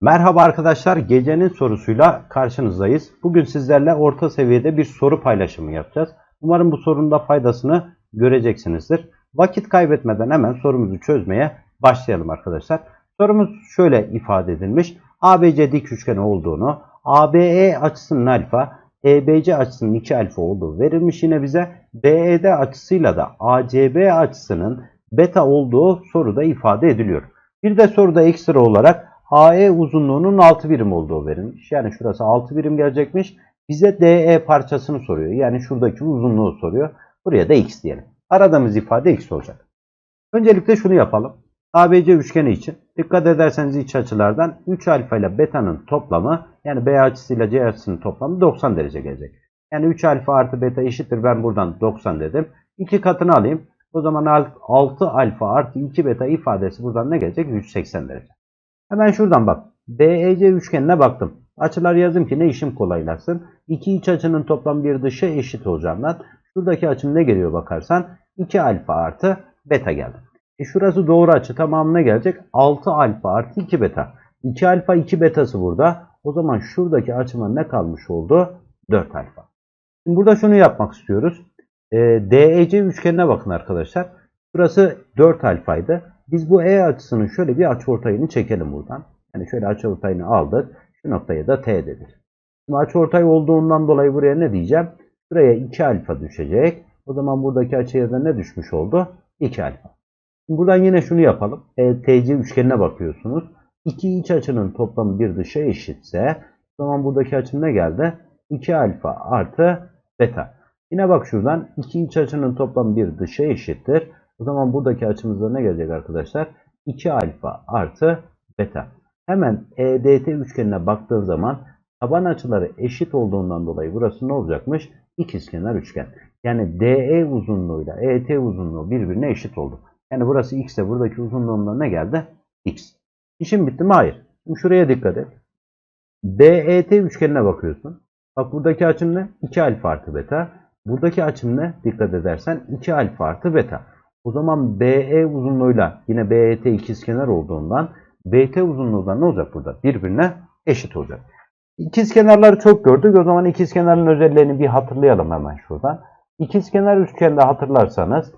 Merhaba arkadaşlar, gecenin sorusuyla karşınızdayız. Bugün sizlerle orta seviyede bir soru paylaşımı yapacağız. Umarım bu sorunun da faydasını göreceksinizdir. Vakit kaybetmeden hemen sorumuzu çözmeye başlayalım arkadaşlar. Sorumuz şöyle ifade edilmiş. ABC dik üçgeni olduğunu, ABE açısının alfa, EBC açısının 2 alfa olduğu verilmiş yine bize. BED açısıyla da ACB açısının beta olduğu soruda ifade ediliyor. Bir de soruda ekstra olarak AE uzunluğunun 6 birim olduğu verilmiş. Yani şurası 6 birim gelecekmiş. Bize DE parçasını soruyor. Yani şuradaki uzunluğu soruyor. Buraya da x diyelim. Aradığımız ifade x olacak. Öncelikle şunu yapalım. ABC üçgeni için dikkat ederseniz iç açılardan 3 alfa ile beta'nın toplamı yani B açısıyla C açısının toplamı 90 derece gelecek. Yani 3 alfa artı beta eşittir. Ben buradan 90 dedim. 2 katını alayım. O zaman 6 alfa artı 2 beta ifadesi buradan ne gelecek? 180 derece. Hemen şuradan bak. DEC üçgenine baktım. Açılar yazdım ki ne işim kolaylaşsın. İki iç açının toplam bir dışı eşit olacağından şuradaki açım ne geliyor bakarsan 2 alfa artı beta geldi. E şurası doğru açı tamamına gelecek. 6 alfa artı 2 beta. 2 alfa 2 betası burada. O zaman şuradaki açıma ne kalmış oldu? 4 alfa. Şimdi burada şunu yapmak istiyoruz. E, DEC üçgenine bakın arkadaşlar. Burası 4 alfaydı. Biz bu E açısının şöyle bir açıortayını çekelim buradan. Yani şöyle açıortayını aldık. Şu noktaya da T dedik. Şimdi açıortay olduğundan dolayı buraya ne diyeceğim? Buraya 2 alfa düşecek. O zaman buradaki açıya da ne düşmüş oldu? 2 alfa. Şimdi buradan yine şunu yapalım. E, TC üçgenine bakıyorsunuz. İki iç açının toplamı bir dışa eşitse o zaman buradaki açım ne geldi? 2 alfa artı beta. Yine bak şuradan iki iç açının toplamı bir dışa eşittir. O zaman buradaki açımızda ne gelecek arkadaşlar? 2 alfa artı beta. Hemen EDT üçgenine baktığın zaman taban açıları eşit olduğundan dolayı burası ne olacakmış? İkizkenar üçgen. Yani DE uzunluğuyla ET uzunluğu birbirine eşit oldu. Yani burası x ise buradaki uzunluğunda ne geldi? x. İşim bitti mi? Hayır. Şimdi şuraya dikkat et. BET üçgenine bakıyorsun. Bak buradaki açım ne? 2 alfa artı beta. Buradaki açım ne? Dikkat edersen 2 alfa artı beta. O zaman BE uzunluğuyla yine BET ikizkenar olduğundan BT uzunluğu da ne olacak burada? Birbirine eşit olacak. İkizkenarları çok gördük. O zaman ikizkenarın özelliğini bir hatırlayalım hemen şuradan. İkizkenar üçgende hatırlarsanız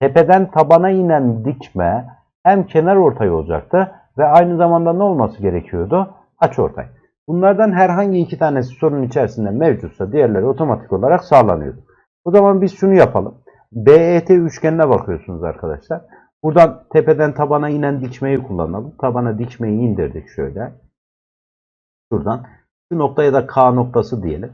tepeden tabana inen dikme hem kenar ortay olacaktı ve aynı zamanda ne olması gerekiyordu? Açıortay. Bunlardan herhangi iki tanesi sorunun içerisinde mevcutsa diğerleri otomatik olarak sağlanıyordu. O zaman biz şunu yapalım. BET üçgenine bakıyorsunuz arkadaşlar. Buradan tepeden tabana inen dikmeyi kullanalım. Tabana dikmeyi indirdik şöyle. Şuradan. Şu noktaya da K noktası diyelim.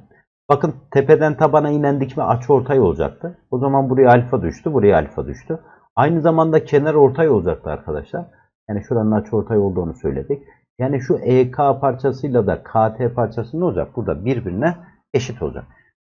Bakın tepeden tabana inen dikme açıortay olacaktı. O zaman buraya alfa düştü. Buraya alfa düştü. Aynı zamanda kenar ortay olacaktı arkadaşlar. Yani şuranın açıortay olduğunu söyledik. Yani şu EK parçasıyla da KT parçası ne olacak? Burada birbirine eşit olacak.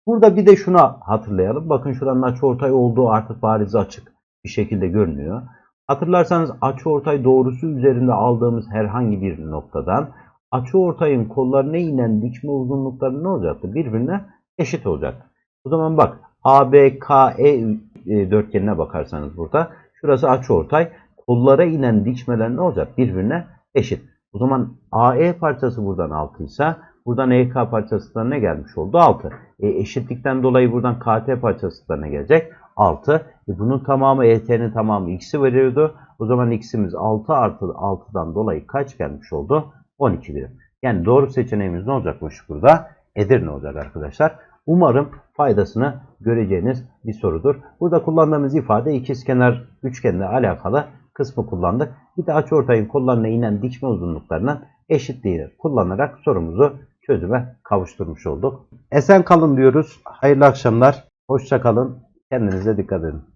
Burada bir de şunu hatırlayalım. Bakın şuranın açıortay olduğu artık bariz açık bir şekilde görünüyor. Hatırlarsanız açıortay doğrusu üzerinde aldığımız herhangi bir noktadan açıortayın kollarına inen dikme uzunlukları ne olacaktı? Birbirine eşit olacaktı. O zaman bak ABKE dörtgenine bakarsanız burada şurası açıortay kollara inen dikmeler ne olacak? Birbirine eşit. O zaman AE parçası buradan 6 ise buradan EK parçası da ne gelmiş oldu? 6. E, eşitlikten dolayı buradan KT parçası da ne gelecek? 6. E, bunun tamamı ET'nin tamamı x'i veriyordu. O zaman x'imiz 6 artı 6'dan dolayı kaç gelmiş oldu? 12 birim. Yani doğru seçeneğimiz ne olacakmış burada? Edirne olacak arkadaşlar. Umarım faydasını göreceğiniz bir sorudur. Burada kullandığımız ifade ikizkenar üçgenle alakalı kısmı kullandık. Bir de açıortayın kollarına inen dikme uzunluklarının eşitliğini kullanarak sorumuzu çözüme kavuşturmuş olduk. Esen kalın diyoruz. Hayırlı akşamlar. Hoşça kalın. Kendinize dikkat edin.